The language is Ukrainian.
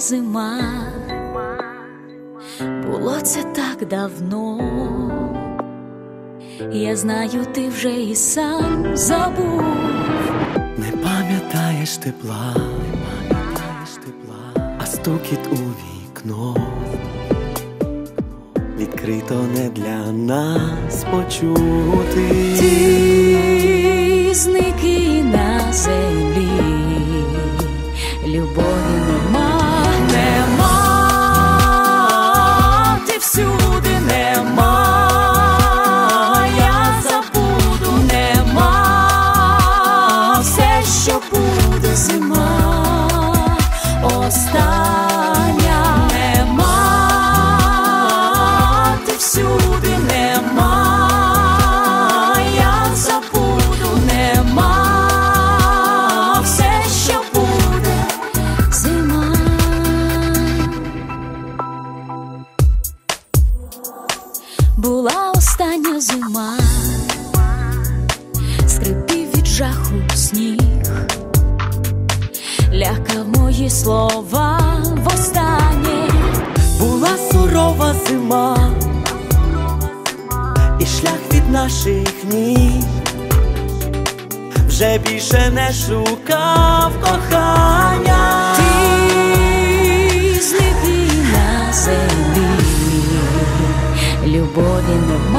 зима, було це так давно. Я знаю, ти вже і сам забув. Не пам'ятаєш тепла, не пам'ятаєш тепла, а стукіт у вікно. Відкрито не для нас почути. Ти зник і на остання зима, скрипів від жаху сніг, лякав мої слова востаннє. Була сурова зима, і шлях від наших ніг. Вже більше не шукав кохання. Любові нема,